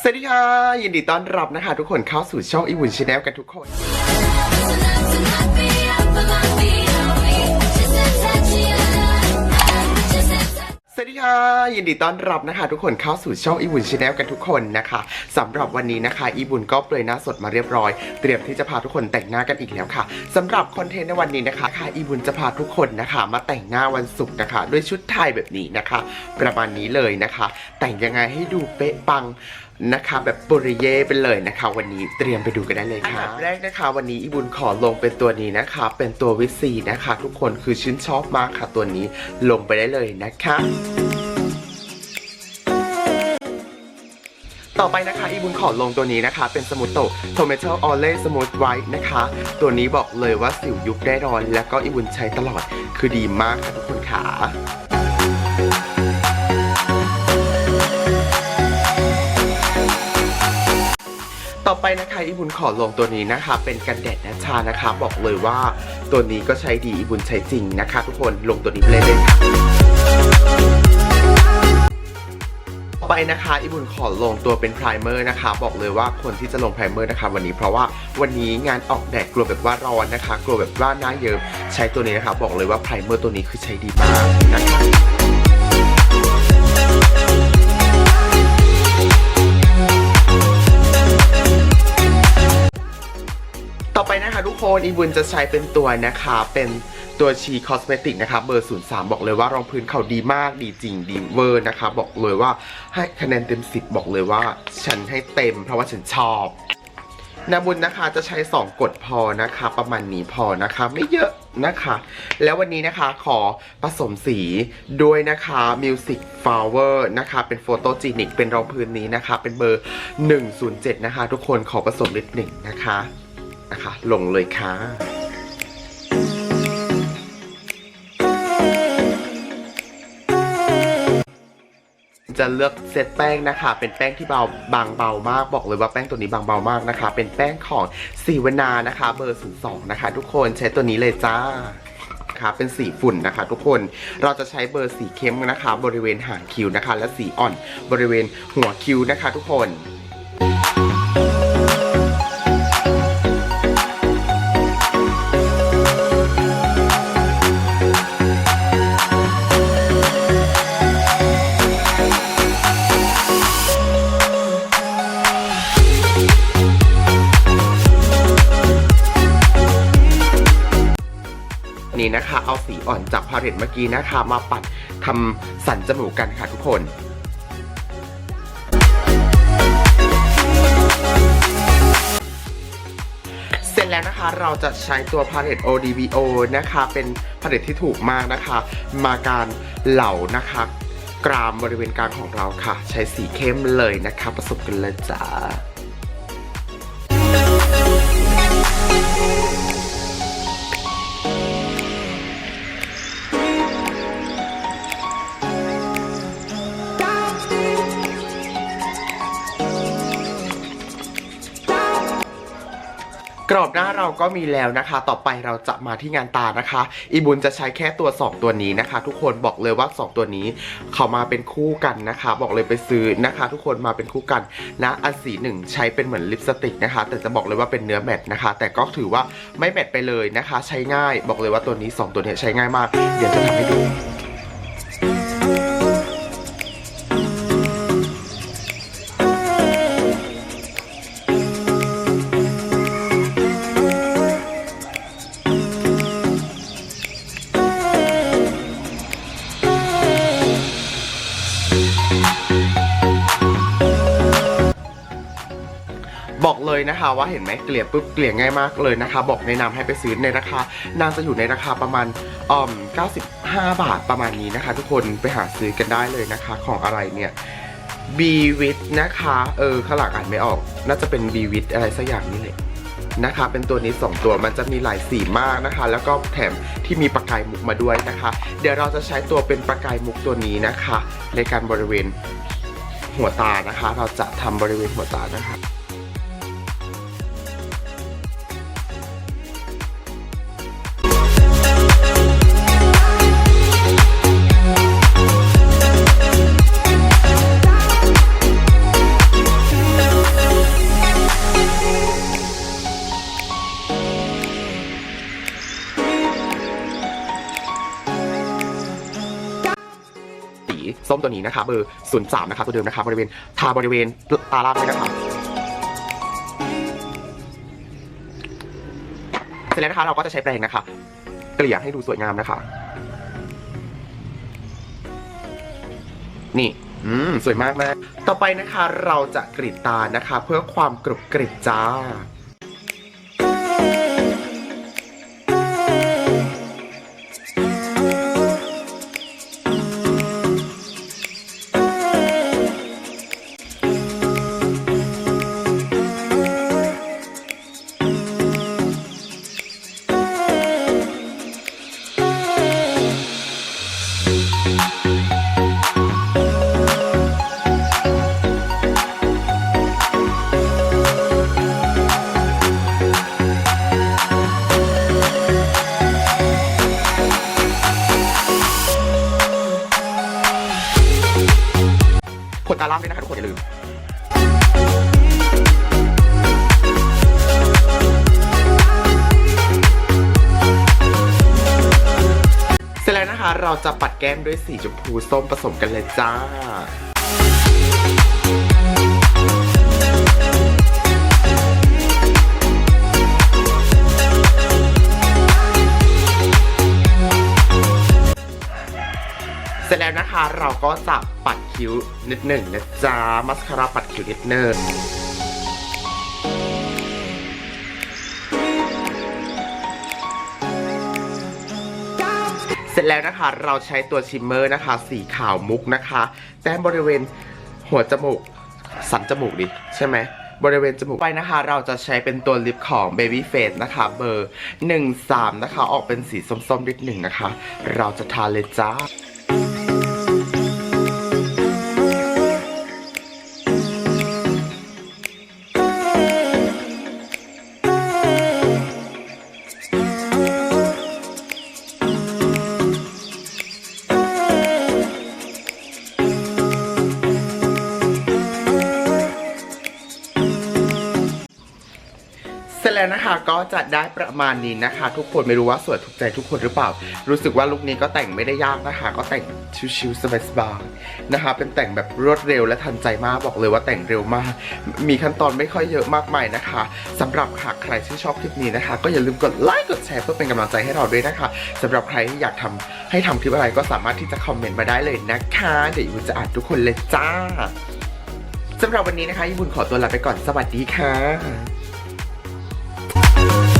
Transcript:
สวัสดีค่ะ ยินดีต้อนรับนะคะ ทุกคนเข้าสู่ช่องอีวุนชาแนลกันทุกคน สวัสดีค่ะ ยินดีต้อนรับนะคะ ทุกคนเข้าสู่ช่องอีบุญชาแนลกันทุกคนนะคะสำหรับวันนี้นะคะ อีบุญก็เปลยหน้าสดมาเรียบร้อย เตรียมที่จะพาทุกคนแต่งหน้ากันอีกแล้วค่ะสำหรับคอนเทนต์ในวันนี้นะคะค่ะอีบุญจะพาทุกคนนะคะ มาแต่งหน้าวันศุกร์นะคะ ด้วยชุดไทยแบบนี้นะคะ ประมาณนี้เลยนะคะ แต่งยังไงให้ดูเป๊ะปัง นะคะแบบปุริเย่ไปเลยนะคะ วันนี้เตรียมไปดูกันได้เลยค่ะอันดับแรกนะคะวันนี้อีบุญขอลงเป็นตัวนี้นะคะ เป็นตัววิซีนะคะ ทุกคนคือชื่นชอบมากค่ะตัวนี้ลงไปได้เลยนะคะต่อไปนะคะอีบุญขอลงตัวนี้นะคะ เป็นสมูทโตโทเมโตออเล่สมูทไวท์นะคะ ตัวนี้บอกเลยว่าสิวยุบแน่นอน แล้วก็อีบุญใช้ตลอดคือดีมากค่ะทุกคนค่ะ ต่อไปนะคะอีบุญขอลงตัวนี้นะคะ เป็นกันแดดนะชานะคะ บอกเลยว่าตัวนี้ก็ใช้ดีอีบุญใช้จริงนะคะ ทุกคนลงตัวนี้ไปเลยเลยค่ะต่อไปนะคะอีบุญขอลงตัวเป็นไพรเมอร์นะคะ บอกเลยว่าคนที่จะลงไพรเมอร์นะคะ วันนี้เพราะว่าวันนี้งานออกแดดกลัวแบบว่าร้อนนะคะกลัวแบบว่าหน้าเยิ้มใช้ตัวนี้นะคะ บอกเลยว่าไพรเมอร์ตัวนี้คือใช้ดีมากนะคะ นะคะทุกคนอีบุญจะใช้เป็นตัวนะคะ เป็นตัวชีคอสเมติกนะคะเบอร์ 03 บอกเลยว่ารองพื้นเขาดีมากดีจริงดีเวอร์นะคะ บอกเลยว่าให้คะแนนเต็ม 10 บอกเลยว่า ฉันให้เต็มเพราะว่าฉันชอบนาบุญนะคะจะใช้ 2 กดพอนะคะ ประมาณนี้พอนะคะ ไม่เยอะนะคะ แล้ววันนี้นะคะขอผสมสีด้วยนะคะ Music Flower นะคะ เป็นโฟโตจีนิกเป็นรองพื้นนี้นะคะ เป็นเบอร์ 107 นะคะ ทุกคนขอผสมนิดหนึ่งนะคะ นะคะ ลงเลยค่ะจะเลือกเซตแป้งนะคะ เป็นแป้งที่เบาบางเบามากบอกเลยว่าแป้งตัวนี้บางเบามากนะคะ เป็นแป้งของสีวนานะคะ เบอร์02นะคะ ทุกคนใช้ตัวนี้เลยจ้าค่ะเป็นสีฝุ่นนะคะ ทุกคนเราจะใช้เบอร์สีเข้มนะคะ บริเวณหางคิ้วนะคะ และสีอ่อนบริเวณหัวคิ้วนะคะ ทุกคน นี่นะคะ เอาสีอ่อนจากพาเลตเมื่อกี้นะคะ มาปัดทำสันจมูกกันค่ะทุกคนเสร็จแล้วนะคะเราจะใช้ตัวพาเลต ODBO นะคะ เป็นพาเลตที่ถูกมากนะคะ มาการเหล่านะคะ กรามบริเวณกลางของเราค่ะ ใช้สีเข้มเลยนะคะ ผสมกันเลยจ้า กรอบหน้าเราก็มีแล้วนะคะ ต่อไปเราจะมาที่งานตานะคะ อีบุญจะใช้แค่ตัว 2 ตัวนี้นะคะ ทุกคนบอกเลยว่า 2 ตัวนี้เขามาเป็นคู่กันนะคะ บอกเลยไปซื้อนะคะ ทุกคนมาเป็นคู่กันนะอันสีหนึ่งใช้เป็นเหมือนลิปสติกนะคะ แต่จะบอกเลยว่าเป็นเนื้อแมตต์นะคะ แต่ก็ถือว่าไม่แมตต์ไปเลยนะคะ ใช้ง่าย บอกเลยว่าตัวนี้ 2 ตัวเนี้ใช้ง่ายมาก เดี๋ยวจะทำให้ดู เลยนะคะ ว่าเห็นไหมเกลี่ยปุ๊บเกลี่ยง่ายมากเลยนะคะ บอกแนะนำให้ไปซื้อในราคานางจะอยู่ในราคาประมาณอ่อม95 บาทประมาณนี้นะคะ ทุกคนไปหาซื้อกันได้เลยนะคะของอะไรเนี่ย b w i t นะคะเออข้างหลังอ่านไม่ออก น่าจะเป็น b w i t อะไรสักอย่างนี่แหละนะคะ เป็นตัวนี้ 2 ตัวมันจะมีหลายสีมากนะคะ แล้วก็แถมที่มีประกายมุกมาด้วยนะคะ เดี๋ยวเราจะใช้ตัวเป็นประกายมุกตัวนี้นะคะ ในการบริเวณหัวตานะคะ เราจะทำบริเวณหัวตานะคะ ส้มตัวนี้นะคะเบอร์ศูนย์สามนะคะตัวเดิมนะคะบริเวณทาบริเวณตาล่างด้วยนะคะเสร็จแล้วนะคะเราก็จะใช้แปรงนะคะ เกลี่ยให้ดูสวยงามนะคะ นี่อืมสวยมากนะต่อไปนะคะเราจะกรีดตานะคะ เพื่อความกรุบกริบจ้า กดตาล่างด้วยนะคะทุกคนอย่าลืมเสร็จแล้วนะคะเราจะปัดแก้มด้วยสีชมพูส้มผสมกันเลยจ้า เสร็จแล้วนะคะเราก็จะปัดคิ้วนิดหนึ่งนะจ๊ะมัสคาร่าปัดคิ้วนิดหนึ่งเสร็จแล้วนะคะเราใช้ตัวชิมเมอร์นะคะ สีขาวมุกนะคะ แต้มบริเวณหัวจมูก สันจมูกดิ ใช่ไหมบริเวณจมูกไปนะคะ เราจะใช้เป็นตัวลิปของ Baby Face นะคะ เบอร์ 13 นะคะ ออกเป็นสีส้มๆนิดหนึ่งนะคะ เราจะทาเลยจ้า จแล้วนะคะ ก็จะได้ประมาณนี้นะคะ ทุกคนไม่รู้ว่าสวยถูกใจทุกคนหรือเปล่า รู้สึกว่าลุคนี้ก็แต่งไม่ได้ยากนะคะ ก็แต่งชิวๆสบายๆนะคะ เป็นแต่งแบบรวดเร็วและทันใจมากบอกเลยว่าแต่งเร็วมาก มีขั้นตอนไม่ค่อยเยอะมากมายนะคะสำหรับหากใครที่ชอบคลิปนี้นะคะ ก็อย่าลืมกดไลค์กดแชร์เพื่อเป็นกำลังใจให้เราด้วยนะคะสำหรับใครที่อยากทำให้ทำคลิปอะไรก็สามารถที่จะคอมเมนต์มาได้เลยนะคะเดี๋ยวยูจะอ่านทุกคนเลยจ้าสำหรับวันนี้นะคะยูบุญขอตัวลาไปก่อนสวัสดีค่ะ Bye.